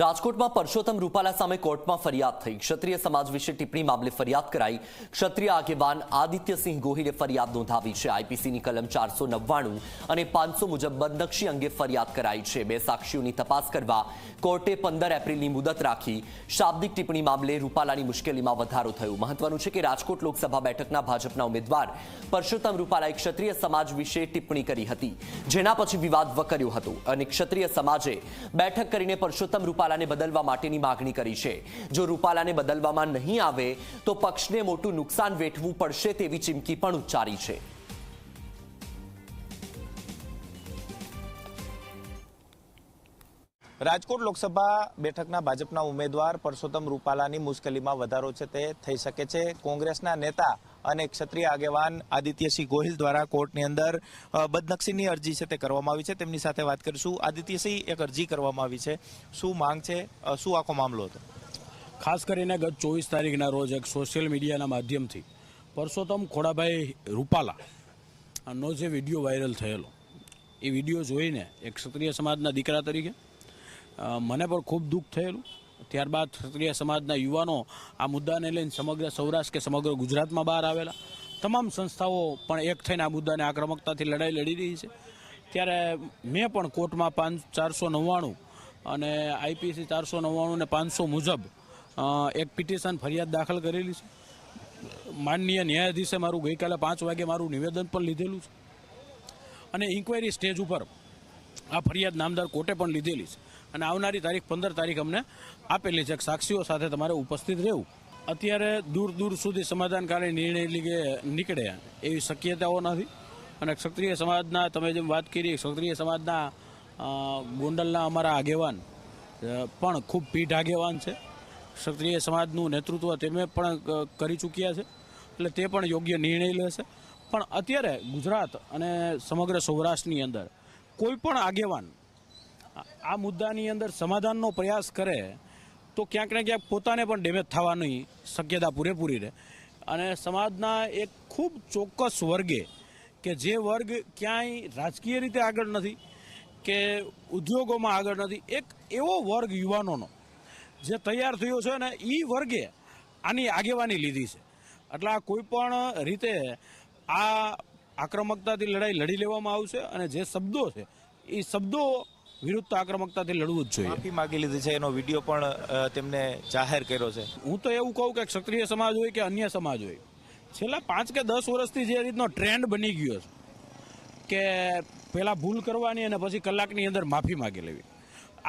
રાજકોટમાં પરસોત્તમ રૂપાલા સામે કોર્ટમાં ફરિયાદ થઈ. ક્ષત્રિય સમાજ વિશે ટિપ્પણી મામલે ફરિયાદ કરાઈ. ક્ષત્રિય આગેવાન આદિત્યસિંહ ગોહિલે ફરિયાદ નોંધાવી છે. આઈપીસીની કલમ ચારસો નવ્વાણું અને પાંચસો મુજબ બદનક્ષી અંગે ફરિયાદ કરાઈ છે. બે સાક્ષીઓની તપાસ કરવા કોર્ટે પંદર એપ્રિલની મુદત રાખી. શાબ્દિક ટિપ્પણી મામલે રૂપાલાની મુશ્કેલીમાં વધારો થયો. મહત્વનું છે કે રાજકોટ લોકસભા બેઠકના ભાજપના ઉમેદવાર પરસોત્તમ રૂપાલાએ ક્ષત્રિય સમાજ વિશે ટિપ્પણી કરી હતી, જેના પછી વિવાદ વકર્યો હતો અને ક્ષત્રિય સમાજે બેઠક કરીને પરસોત્તમ રૂપાલાને બદલવા માટેની માગણી કરી છે. જો રૂપાલાને બદલવામાં નહીં આવે, તો પક્ષને મોટું નુકસાન વેઠવું પડશે તેવી ચીમકી પણ ઉચ્ચારી છે. રાજકોટ લોકસભા બેઠકના ભાજપના ઉમેદવાર પરસોત્તમ રૂપાલાની મુશ્કેલીમાં વધારો છે તે થઈ શકે છે. કોંગ્રેસના નેતા અને ક્ષત્રિય આગેવાન આદિત્યસિંહ ગોહિલ દ્વારા કોર્ટની અંદર બદનક્ષીની અરજી છે તે કરવામાં આવી છે. તેમની સાથે વાત કરીશું. આદિત્યસિંહ, એક અરજી કરવામાં આવી છે. શું માંગ છે? શું આખો મામલો હતો? ખાસ કરીને ગત ચોવીસ તારીખના રોજ એક સોશિયલ મીડિયાના માધ્યમથી પરસોત્તમ ખોડાભાઈ રૂપાલાનો જે વીડિયો વાયરલ થયેલો, એ વીડિયો જોઈને એક ક્ષત્રિય સમાજના દીકરા તરીકે મને પણ ખૂબ દુઃખ થયેલું. ત્યારબાદ ક્ષત્રિય સમાજના યુવાનો આ મુદ્દાને લઈને સમગ્ર સૌરાષ્ટ્ર કે સમગ્ર ગુજરાતમાં બહાર આવેલા. તમામ સંસ્થાઓ પણ એક થઈને આ મુદ્દાને આક્રમકતાથી લડાઈ લડી રહી છે. ત્યારે મેં પણ કોર્ટમાં પાંચ, ચારસો નવ્વાણું અને આઈપીસી ચારસો નવ્વાણું ને પાંચસો મુજબ એક પિટિશન ફરિયાદ દાખલ કરેલી છે. માનનીય ન્યાયાધીશે મારું ગઈકાલે પાંચ વાગે મારું નિવેદન પણ લીધેલું છે. અને ઇન્કવાયરી સ્ટેજ ઉપર આ ફરિયાદ નામદાર કોર્ટે પણ લીધેલી છે. અને આવનારી તારીખ પંદર તારીખ અમને આપેલી છે. સાક્ષીઓ સાથે તમારે ઉપસ્થિત રહેવું. અત્યારે દૂર દૂર સુધી સમાધાનકારી નિર્ણય લીધે નીકળે એવી શક્યતાઓ નથી. અને ક્ષત્રિય સમાજના તમે જેમ વાત કરી, ક્ષત્રિય સમાજના ગોંડલના અમારા આગેવાન પણ ખૂબ પીઠ આગેવાન છે. ક્ષત્રિય સમાજનું નેતૃત્વ તેમે પણ કરી ચૂક્યા છે. એટલે તે પણ યોગ્ય નિર્ણય લેશે. પણ અત્યારે ગુજરાત અને સમગ્ર સૌરાષ્ટ્રની અંદર કોઈ પણ આગેવાન આ- મુદ્દાની અંદર સમાધાનનો પ્રયાસ કરે, તો ક્યાંક ને ક્યાંક પોતાને પણ ડેમેજ થવાની શક્યતા પૂરેપૂરી રહે. અને સમાજના એક ખૂબ ચોક્કસ વર્ગે, કે જે વર્ગ ક્યાંય રાજકીય રીતે આગળ નથી, કે ઉદ્યોગોમાં આગળ નથી, એક એવો વર્ગ યુવાનોનો, જે તૈયાર થયો છે ને એ વર્ગે આની આગેવાની લીધી છે. એટલે આ કોઈપણ રીતે આ આક્રમકતાથી લડાઈ લડી લેવામાં આવશે અને જે શબ્દો છે એ શબ્દો વિરુદ્ધ આક્રમકતાથી લડવું જ જોઈએ. માફી માગી લીધી છે એનો વીડિયો પણ તેમને જાહેર કર્યો છે. હું તો એવું કહું કે ક્ષત્રિય સમાજ હોય કે અન્ય સમાજ હોય છેલ્લા પાંચ કે દસ વર્ષથી જે રીતનો ટ્રેન્ડ બની ગયો છે કે પહેલાં ભૂલ કરવાની અને પછી કલાકની અંદર માફી માગી લેવી.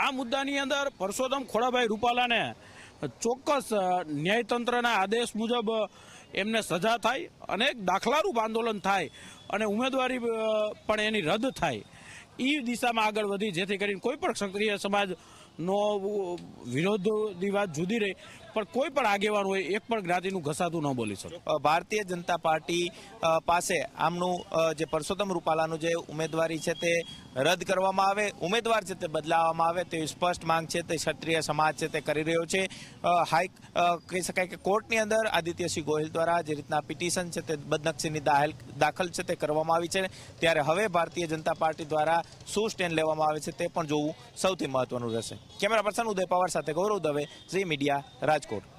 આ મુદ્દાની અંદર પરસોત્તમ ખોડાભાઈ રૂપાલાને ચોક્કસ ન્યાયતંત્રના આદેશ મુજબ એમને સજા થાય અને એક દાખલારૂપ આંદોલન થાય અને ઉમેદવારી પણ એની રદ થાય. એ દિશામાં આગળ વધી જેથી કરીને કોઈ પણ ક્ષત્રિય સમાજનો વિરોધની વાત જુદી રહી. પણ કોઈ પણ આગેવાન હોય, એક પણ જ્ઞાતિનું ઘસાતું ન બોલી શકે. ભારતીય જનતા પાર્ટી પાસે આમનું જે પરસોત્તમ રૂપાલાનું જે ઉમેદવારી છે તે રદ કરવામાં આવે, ઉમેદવાર છે તે બદલાવવામાં આવે તેવી સ્પષ્ટ માંગ છે તે ક્ષત્રિય સમાજ છે તે કરી રહ્યો છે. હાઈ કહી શકાય કે કોર્ટની અંદર આદિત્યસિંહ ગોહિલ દ્વારા જે રીતના પિટિશન છે તે બદનક્ષીની દાખલ દાખલ છે તે કરવામાં આવી છે. ત્યારે હવે ભારતીય જનતા પાર્ટી દ્વારા શું સ્ટેન્ડ લેવામાં આવે છે તે પણ જોવું સૌથી મહત્વનું રહેશે. કેમેરા પર્સન ઉદય પવાર સાથે ગૌરવ દવે, ઝી મીડિયા રાજકોટ